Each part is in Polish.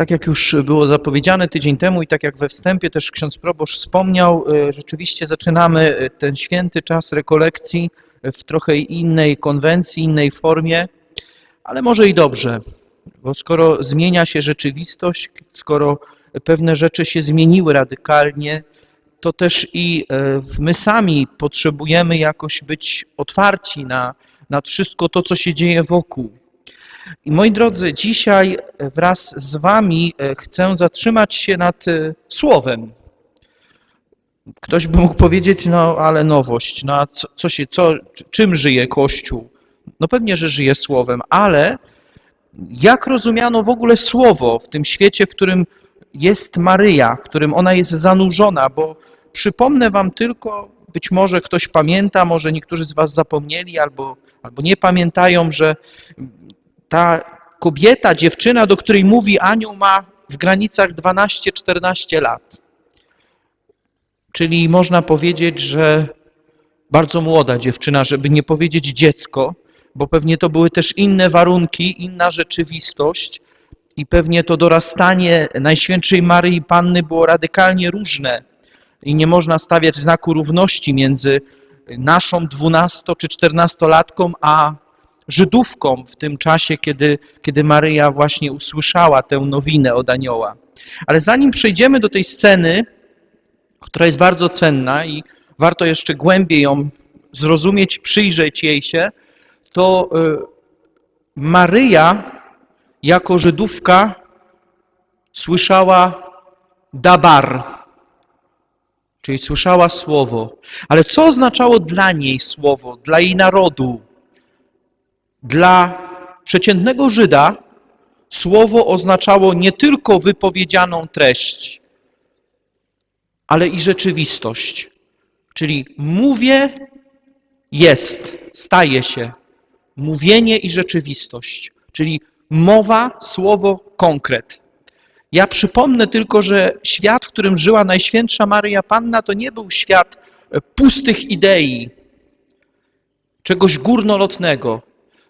Tak jak już było zapowiedziane tydzień temu i tak jak we wstępie też ksiądz proboszcz wspomniał, e, rzeczywiście zaczynamy e, ten święty czas rekolekcji w trochę innej konwencji, innej formie, ale może i dobrze, bo skoro zmienia się rzeczywistość, skoro pewne rzeczy się zmieniły radykalnie, to też i e, my sami potrzebujemy jakoś być otwarci na, na wszystko to, co się dzieje wokół. I moi drodzy, dzisiaj wraz z Wami e, chcę zatrzymać się nad e, słowem. Ktoś by mógł powiedzieć, no ale nowość, no a co, co się, co, czym żyje Kościół? No pewnie, że żyje słowem, ale jak rozumiano w ogóle słowo w tym świecie, w którym jest Maryja, w którym ona jest zanurzona, bo przypomnę Wam tylko, być może ktoś pamięta, może niektórzy z Was zapomnieli albo, albo nie pamiętają, że ta kobieta, dziewczyna, do której mówi anioł, ma w granicach 12-14 lat. Czyli można powiedzieć, że bardzo młoda dziewczyna, żeby nie powiedzieć dziecko, bo pewnie to były też inne warunki, inna rzeczywistość i pewnie to dorastanie Najświętszej Maryi Panny było radykalnie różne i nie można stawiać znaku równości między naszą 12 czy 14-latką a Żydówką w tym czasie, kiedy, kiedy Maryja właśnie usłyszała tę nowinę od anioła. Ale zanim przejdziemy do tej sceny, która jest bardzo cenna i warto jeszcze głębiej ją zrozumieć, przyjrzeć jej się, to y, Maryja jako Żydówka słyszała dabar, czyli słyszała słowo. Ale co oznaczało dla niej słowo, dla jej narodu? Dla przeciętnego Żyda słowo oznaczało nie tylko wypowiedzianą treść, ale i rzeczywistość. Czyli mówię, jest, staje się. Mówienie i rzeczywistość. Czyli mowa, słowo, konkret. Ja przypomnę tylko, że świat, w którym żyła Najświętsza Maryja Panna, to nie był świat pustych idei, czegoś górnolotnego,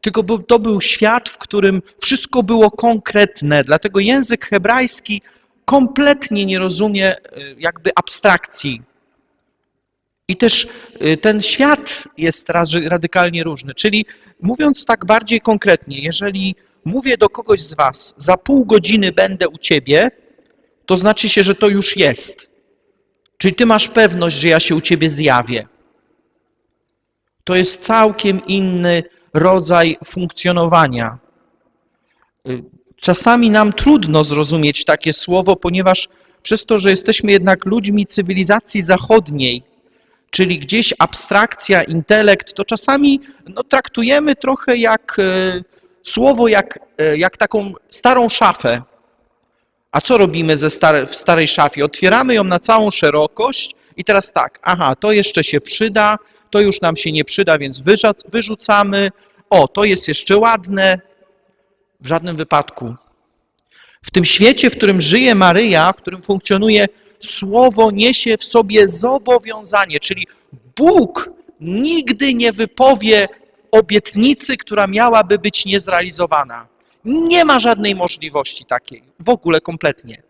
tylko to był świat, w którym wszystko było konkretne. Dlatego język hebrajski kompletnie nie rozumie jakby abstrakcji. I też ten świat jest radykalnie różny. Czyli mówiąc tak bardziej konkretnie, jeżeli mówię do kogoś z Was, za pół godziny będę u Ciebie, to znaczy się, że to już jest. Czyli Ty masz pewność, że ja się u Ciebie zjawię. To jest całkiem inny rodzaj funkcjonowania. Czasami nam trudno zrozumieć takie słowo, ponieważ przez to, że jesteśmy jednak ludźmi cywilizacji zachodniej, czyli gdzieś abstrakcja, intelekt, to czasami no, traktujemy trochę jak e, słowo, jak, e, jak taką starą szafę. A co robimy ze stare, w starej szafie? Otwieramy ją na całą szerokość i teraz tak, aha, to jeszcze się przyda, to już nam się nie przyda, więc wyrzucamy. O, to jest jeszcze ładne. W żadnym wypadku. W tym świecie, w którym żyje Maryja, w którym funkcjonuje słowo, niesie w sobie zobowiązanie, czyli Bóg nigdy nie wypowie obietnicy, która miałaby być niezrealizowana. Nie ma żadnej możliwości takiej, w ogóle kompletnie.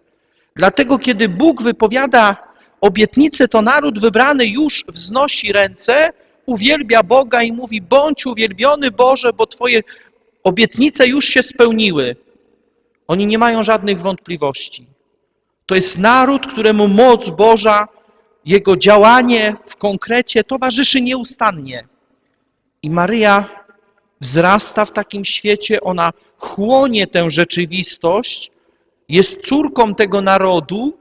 Dlatego, kiedy Bóg wypowiada obietnicę, to naród wybrany już wznosi ręce, uwielbia Boga i mówi: Bądź uwielbiony Boże, bo Twoje obietnice już się spełniły. Oni nie mają żadnych wątpliwości. To jest naród, któremu moc Boża, jego działanie w konkrecie towarzyszy nieustannie. I Maryja wzrasta w takim świecie, ona chłonie tę rzeczywistość, jest córką tego narodu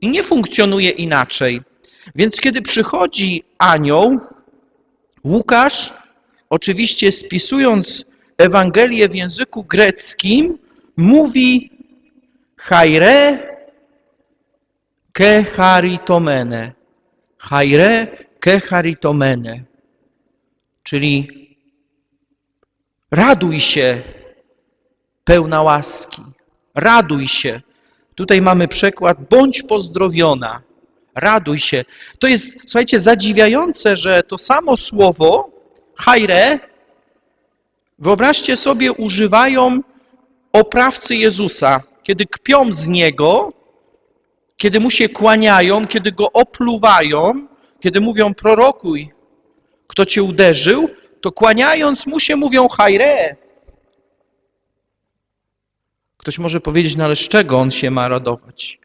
i nie funkcjonuje inaczej. Więc kiedy przychodzi anioł, Łukasz, oczywiście spisując Ewangelię w języku greckim, mówi Haire ke charitomene. Haire ke charitomene. Czyli raduj się, pełna łaski. Raduj się. Tutaj mamy przykład, bądź pozdrowiona. Raduj się. To jest, słuchajcie, zadziwiające, że to samo słowo, haire, wyobraźcie sobie, używają oprawcy Jezusa, kiedy kpią z niego, kiedy mu się kłaniają, kiedy go opluwają, kiedy mówią prorokuj, kto cię uderzył, to kłaniając mu się mówią hajre. Ktoś może powiedzieć, no ale z czego on się ma radować?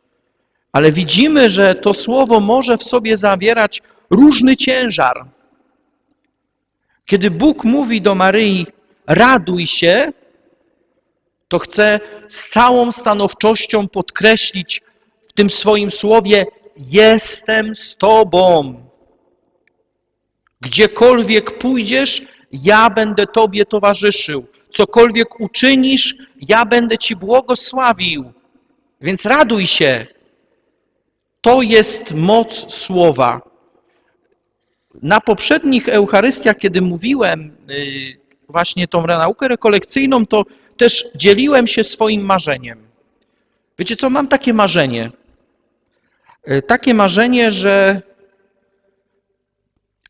Ale widzimy, że to słowo może w sobie zawierać różny ciężar. Kiedy Bóg mówi do Maryi, raduj się, to chce z całą stanowczością podkreślić w tym swoim słowie: Jestem z Tobą. Gdziekolwiek pójdziesz, ja będę Tobie towarzyszył. Cokolwiek uczynisz, ja będę Ci błogosławił. Więc raduj się. To jest moc słowa. Na poprzednich Eucharystiach, kiedy mówiłem y, właśnie tą naukę rekolekcyjną, to też dzieliłem się swoim marzeniem. Wiecie co, mam takie marzenie. Y, Takie marzenie, że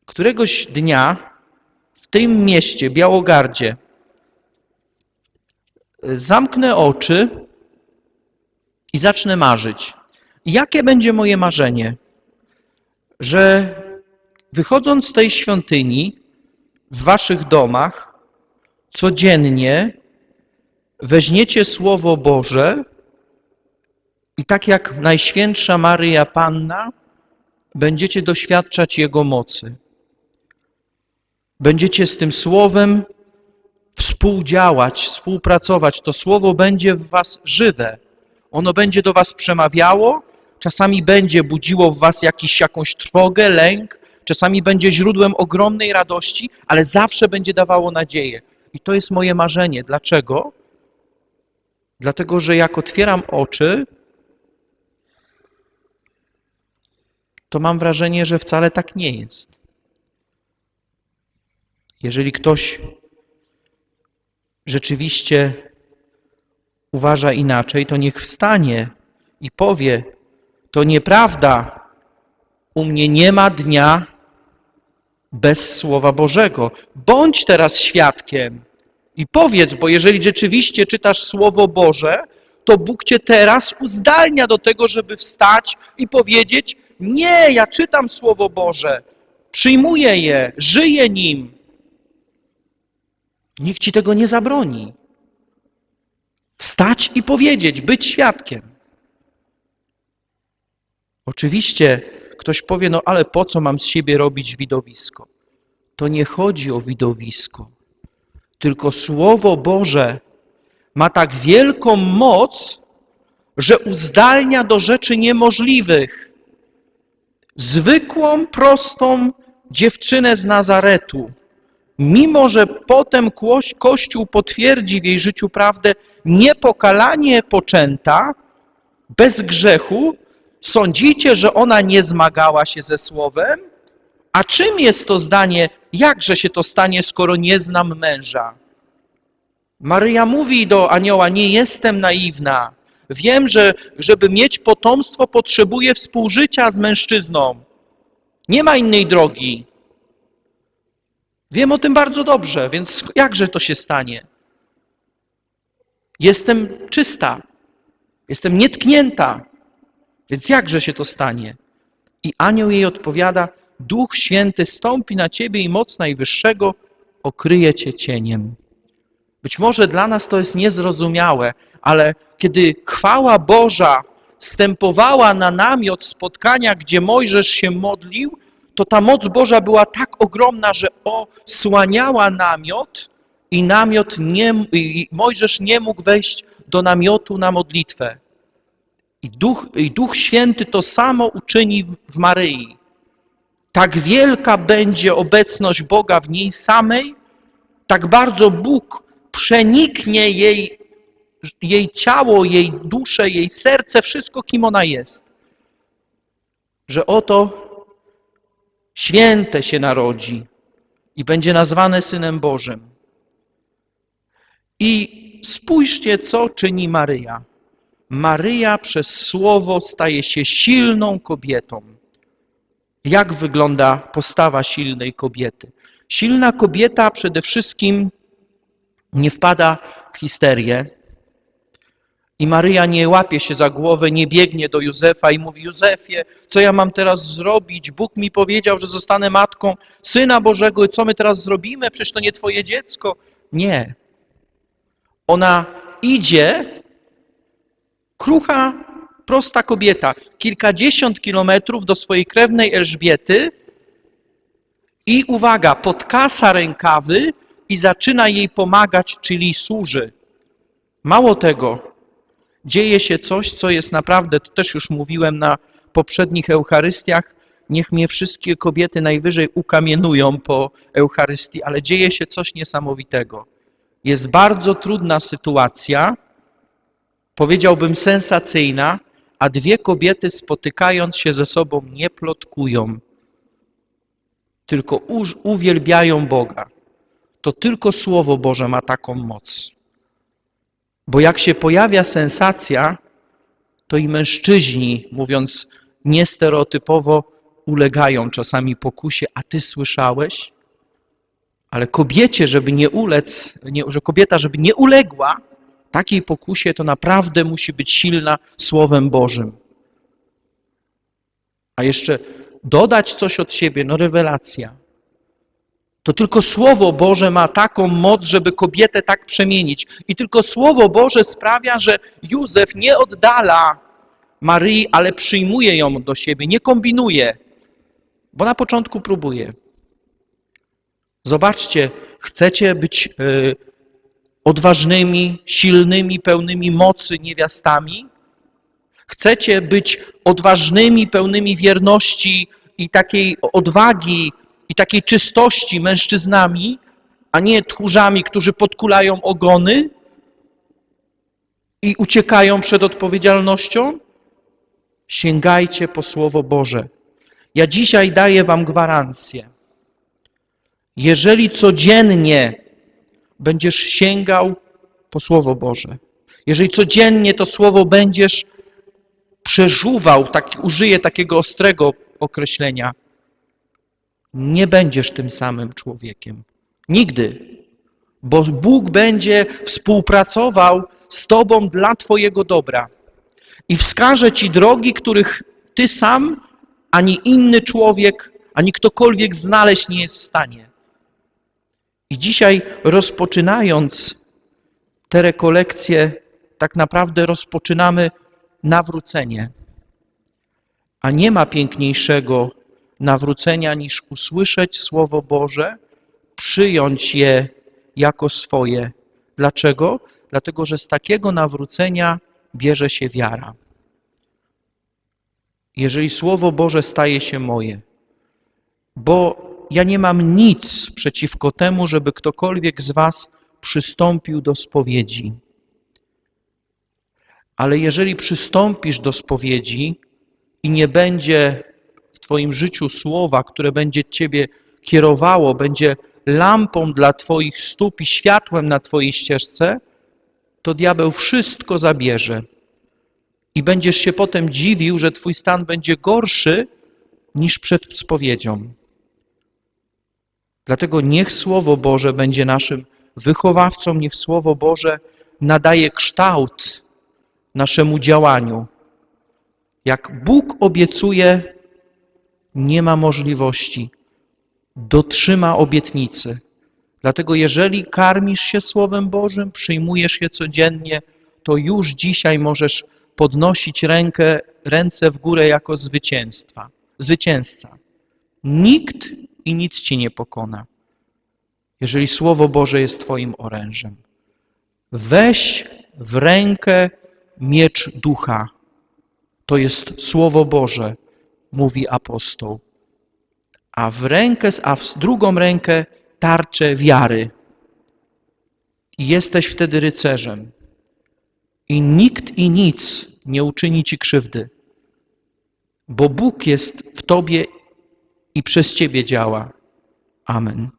któregoś dnia w tym mieście, Białogardzie, y, zamknę oczy i zacznę marzyć. Jakie będzie moje marzenie? Że wychodząc z tej świątyni, w waszych domach, codziennie weźmiecie Słowo Boże i tak jak Najświętsza Maryja Panna, będziecie doświadczać Jego mocy. Będziecie z tym Słowem współdziałać, współpracować. To Słowo będzie w was żywe. Ono będzie do was przemawiało, czasami będzie budziło w was jakiś, jakąś trwogę, lęk, czasami będzie źródłem ogromnej radości, ale zawsze będzie dawało nadzieję. I to jest moje marzenie. Dlaczego? Dlatego, że jak otwieram oczy, to mam wrażenie, że wcale tak nie jest. Jeżeli ktoś rzeczywiście uważa inaczej, to niech wstanie i powie: To nieprawda, u mnie nie ma dnia bez Słowa Bożego. Bądź teraz świadkiem i powiedz, bo jeżeli rzeczywiście czytasz Słowo Boże, to Bóg cię teraz uzdalnia do tego, żeby wstać i powiedzieć: Nie, ja czytam Słowo Boże, przyjmuję je, żyję nim. Nikt ci tego nie zabroni. Wstać i powiedzieć, być świadkiem. Oczywiście ktoś powie, no ale po co mam z siebie robić widowisko? To nie chodzi o widowisko, tylko Słowo Boże ma tak wielką moc, że uzdalnia do rzeczy niemożliwych. Zwykłą, prostą dziewczynę z Nazaretu, mimo że potem Kościół potwierdzi w jej życiu prawdę, niepokalanie poczęta, bez grzechu, sądzicie, że ona nie zmagała się ze Słowem? A czym jest to zdanie, jakże się to stanie, skoro nie znam męża? Maryja mówi do anioła, nie jestem naiwna. Wiem, że żeby mieć potomstwo, potrzebuję współżycia z mężczyzną. Nie ma innej drogi. Wiem o tym bardzo dobrze, więc jakże to się stanie? Jestem czysta, jestem nietknięta, więc jakże się to stanie? I anioł jej odpowiada, Duch Święty stąpi na ciebie i moc Najwyższego okryje cię cieniem. Być może dla nas to jest niezrozumiałe, ale kiedy chwała Boża stępowała na namiot spotkania, gdzie Mojżesz się modlił, to ta moc Boża była tak ogromna, że osłaniała namiot i namiot nie, i Mojżesz nie mógł wejść do namiotu na modlitwę. I Duch, I Duch Święty to samo uczyni w- Maryi. Tak wielka będzie obecność Boga w niej samej, tak bardzo Bóg przeniknie jej, jej ciało, jej duszę, jej serce, wszystko, kim ona jest. Że oto święte się narodzi i będzie nazwane Synem Bożym. I spójrzcie, co czyni Maryja. Maryja przez słowo staje się silną kobietą. Jak wygląda postawa silnej kobiety? Silna kobieta przede wszystkim nie wpada w histerię, I Maryja nie łapie się za głowę, nie biegnie do Józefa i mówi: Józefie, co ja mam teraz zrobić? Bóg mi powiedział, że zostanę matką syna Bożego, i co my teraz zrobimy? Przecież to nie twoje dziecko. Nie. Ona idzie, krucha, prosta kobieta, kilkadziesiąt kilometrów do swojej krewnej Elżbiety i uwaga, podkasa rękawy i zaczyna jej pomagać, czyli służy. Mało tego, dzieje się coś, co jest naprawdę, to też już mówiłem na poprzednich Eucharystiach, niech mnie wszystkie kobiety najwyżej ukamienują po Eucharystii, ale dzieje się coś niesamowitego. Jest bardzo trudna sytuacja, powiedziałbym sensacyjna, a dwie kobiety spotykając się ze sobą nie plotkują, tylko uwielbiają Boga. To tylko Słowo Boże ma taką moc. Bo jak się pojawia sensacja, to i mężczyźni, mówiąc niestereotypowo, ulegają czasami pokusie, a ty słyszałeś? Ale kobiecie, żeby nie ulec, nie, że kobieta, żeby nie uległa takiej pokusie, to naprawdę musi być silna Słowem Bożym. A jeszcze dodać coś od siebie, no rewelacja. To tylko Słowo Boże ma taką moc, żeby kobietę tak przemienić. I tylko Słowo Boże sprawia, że Józef nie oddala Maryi, ale przyjmuje ją do siebie, nie kombinuje, bo na początku próbuje. Zobaczcie, chcecie być y, odważnymi, silnymi, pełnymi mocy niewiastami? Chcecie być odważnymi, pełnymi wierności i takiej odwagi i takiej czystości mężczyznami, a nie tchórzami, którzy podkulają ogony i uciekają przed odpowiedzialnością? Sięgajcie po Słowo Boże. Ja dzisiaj daję Wam gwarancję. Jeżeli codziennie będziesz sięgał po Słowo Boże, jeżeli codziennie to Słowo będziesz przeżuwał, tak, użyję takiego ostrego określenia, nie będziesz tym samym człowiekiem. Nigdy. Bo Bóg będzie współpracował z Tobą dla Twojego dobra i wskaże Ci drogi, których Ty sam, ani inny człowiek, ani ktokolwiek znaleźć nie jest w stanie. I dzisiaj rozpoczynając te rekolekcje, tak naprawdę rozpoczynamy nawrócenie. A nie ma piękniejszego nawrócenia niż usłyszeć Słowo Boże, przyjąć je jako swoje. Dlaczego? Dlatego, że z takiego nawrócenia bierze się wiara. Jeżeli Słowo Boże staje się moje, bo ja nie mam nic przeciwko temu, żeby ktokolwiek z Was przystąpił do spowiedzi. Ale jeżeli przystąpisz do spowiedzi i nie będzie w Twoim życiu słowa, które będzie Ciebie kierowało, będzie lampą dla Twoich stóp i światłem na Twojej ścieżce, to diabeł wszystko zabierze. I będziesz się potem dziwił, że Twój stan będzie gorszy niż przed spowiedzią. Dlatego niech Słowo Boże będzie naszym wychowawcą, niech Słowo Boże nadaje kształt naszemu działaniu. Jak Bóg obiecuje, nie ma możliwości. Dotrzyma obietnicy. Dlatego jeżeli karmisz się Słowem Bożym, przyjmujesz je codziennie, to już dzisiaj możesz podnosić rękę, ręce w górę jako zwycięstwa, zwycięzca. Nikt i nic ci nie pokona, jeżeli Słowo Boże jest Twoim orężem. Weź w rękę miecz ducha. To jest Słowo Boże, mówi apostoł. A w rękę, a w drugą rękę tarczę wiary. I jesteś wtedy rycerzem. I nikt i nic nie uczyni ci krzywdy, bo Bóg jest w tobie i przez ciebie działa. Amen.